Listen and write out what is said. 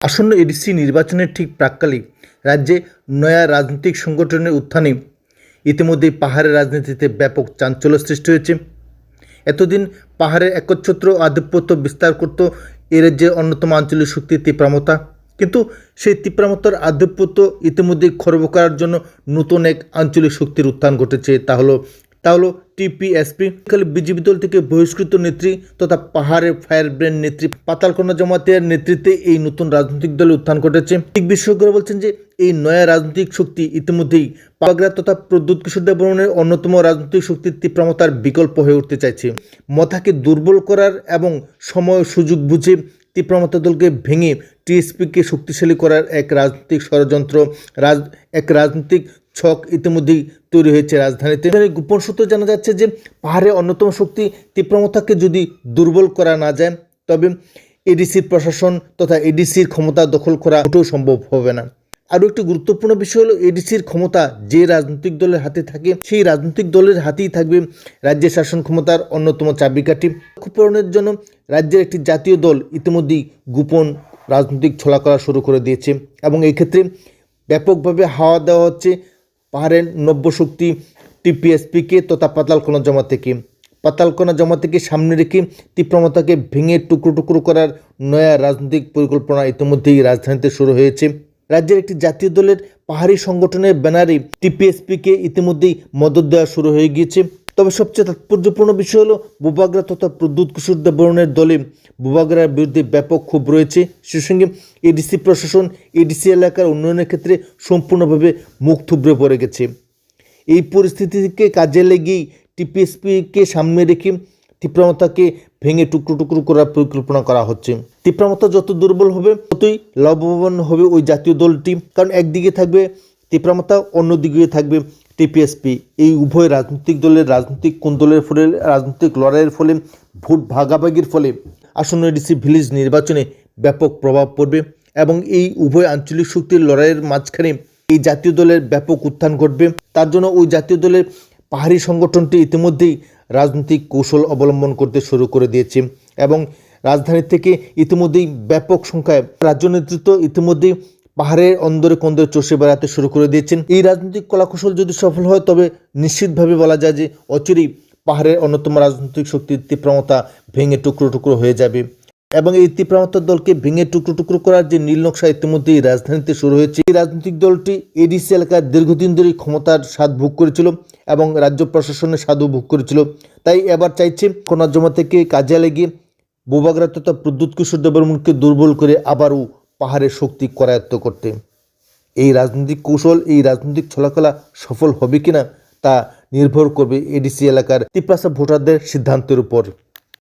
আসন্ন এডিসি নির্বাচনের ঠিক প্রাককালে রাজ্যে নয়া রাজনৈতিক সংগঠনের উত্থানে ইতিমধ্যেই পাহাড়ের রাজনীতিতে ব্যাপক চাঞ্চল্য সৃষ্টি হয়েছে। এতদিন পাহাড়ের একচ্ছত্র আধিপত্য বিস্তার করত এ রাজ্যের অন্যতম আঞ্চলিক শক্তি তীব্রামতা। কিন্তু সেই তীব্রামতার আধিপত্য ইতিমধ্যেই খর্ব করার জন্য নতুন এক আঞ্চলিক শক্তির উত্থান ঘটেছে, তা হলো তা হলো টিপিএসপি খালি বিজেপি দল থেকে বহিষ্কৃত নেত্রী তথা পাহাড়ের ফায়ার ব্র্যান্ড নেত্রী, পাতালকোনা জমাতের নেতৃত্বে এই নতুন রাজনৈতিক দলের উত্থান ঘটেছে। বিশেষজ্ঞরা বলছেন যে এই নয়া রাজনৈতিক শক্তি ইতিমধ্যেই পাগরা তথা প্রদ্যুৎ কিশোর দেববর্মনের অন্যতম রাজনৈতিক শক্তির তীব্রমতার বিকল্প হয়ে উঠতে চাইছে। মথাকে দুর্বল করার এবং সময় সুযোগ বুঝে তীব্রমতা দলকে ভেঙে টিএসপিকে শক্তিশালী করার এক রাজনৈতিক ষড়যন্ত্র, রাজ এক রাজনৈতিক ছক ইতিমধ্যেই তৈরি হয়েছে রাজধানীতে। গোপন সূত্রে জানা যাচ্ছে যে পাহাড়ে অন্যতম শক্তি তীব্রমতাকে যদি দুর্বল করা না যায়, তবে এডিসির প্রশাসন তথা এডিসির ক্ষমতা দখল করা মোটেও সম্ভব হবে না। আরও একটি গুরুত্বপূর্ণ বিষয় হলো, এডিসির ক্ষমতা যে রাজনৈতিক দলের হাতে থাকে, সেই রাজনৈতিক দলের হাতেই থাকবে রাজ্যের শাসন ক্ষমতার অন্যতম চাবিকাঠি। লক্ষ্য পূরণের জন্য রাজ্যের একটি জাতীয় দল ইতিমধ্যেই গোপন রাজনৈতিক ছলা করা শুরু করে দিয়েছে এবং এই ক্ষেত্রে ব্যাপকভাবে হাওয়া দেওয়া হচ্ছে পাহাড়ের নব্য শক্তি টিপিএসপিকে তথা পাতালকোনা জমা থেকে পাতালকোনা জমা থেকে সামনে রেখে তীব্রমতাকে ভেঙে টুকরো টুকরো করার নয়া রাজনৈতিক পরিকল্পনা ইতিমধ্যেই রাজধানীতে শুরু হয়েছে। রাজ্যের একটি জাতীয় দলের পাহাড়ি সংগঠনের ব্যানারে টিপিএসপিকে ইতিমধ্যেই মদত দেওয়া শুরু হয়ে গিয়েছে। তবে সবচেয়ে তাৎপর্যপূর্ণ বিষয় হলো বুবাগ্রা তথা প্রদ্যুৎ কিশোর দেববর্মনের দলে বুবাগ্রার বিরুদ্ধে ব্যাপক ক্ষোভ রয়েছে। সেই সঙ্গে এডিসি প্রশাসন, এডিসি এলাকার উন্নয়নের ক্ষেত্রে সম্পূর্ণভাবে মুখ থুবড়ে পড়ে গেছে। এই পরিস্থিতিকে কাজে লেগেই টিপিএসপিকে সামনে রেখে তীব্রমতাকে ভেঙে টুকরো টুকরো করার পরিকল্পনা করা হচ্ছে। তীব্রমতা যত দুর্বল হবে, ততই লাভবান হবে ওই জাতীয় দলটি। কারণ একদিকে থাকবে তীব্রমতা অন্যদিকে থাকবে টিপিএসপি, এই উভয় রাজনৈতিক দলের রাজনৈতিক কোন্দলের ফলে, রাজনৈতিক লড়াইয়ের ফলে, ভোট ভাগাভাগির ফলে আসন্ন ডিসি ভিলেজ নির্বাচনে ব্যাপক প্রভাব পড়বে এবং এই উভয় আঞ্চলিক শক্তির লড়াইয়ের মাঝখানে এই জাতীয় দলের ব্যাপক উত্থান ঘটবে। তার জন্য ওই জাতীয় দলের পাহাড়ি সংগঠনটি ইতিমধ্যেই রাজনৈতিক কৌশল অবলম্বন করতে শুরু করে দিয়েছে এবং রাজধানী থেকে ইতিমধ্যেই ব্যাপক সংখ্যায় রাজ্য নেতৃত্ব ইতিমধ্যেই পাহাড়ের অন্দরে কন্দরে চষে বেড়াতে শুরু করে দিয়েছেন। এই রাজনৈতিক কলাকৌশল যদি সফল হয়, তবে নিশ্চিতভাবে বলা যায় যে অচিরেই পাহাড়ের অন্যতম রাজনৈতিক শক্তির তীব্রমতা ভেঙে টুকরো টুকরো হয়ে যাবে। এবং এই তীব্রমতার দলকে ভেঙে টুকরো টুকরো করার যে নীল নকশা ইতিমধ্যেই রাজধানীতে শুরু হয়েছে। এই রাজনৈতিক দলটি এডিসি এলাকার দীর্ঘদিন ধরে ক্ষমতার স্বাদ ভোগ করেছিল এবং রাজ্য প্রশাসনের স্বাদও ভোগ করেছিল। তাই এবার চাইছে কোনার জমা থেকে কাজে লাগিয়ে বোবাগ্রা তথা প্রদ্যুৎ কিশোর দেববর্মনকে দুর্বল করে আবারও পাহাড়ের শক্তি করায়ত্ত করতে। এই রাজনৈতিক কৌশল, এই রাজনৈতিক ছলাকলা সফল হবে কিনা তা নির্ভর করবে এডিসি এলাকার তিপ্রাসা ভোটারদের সিদ্ধান্তের উপর।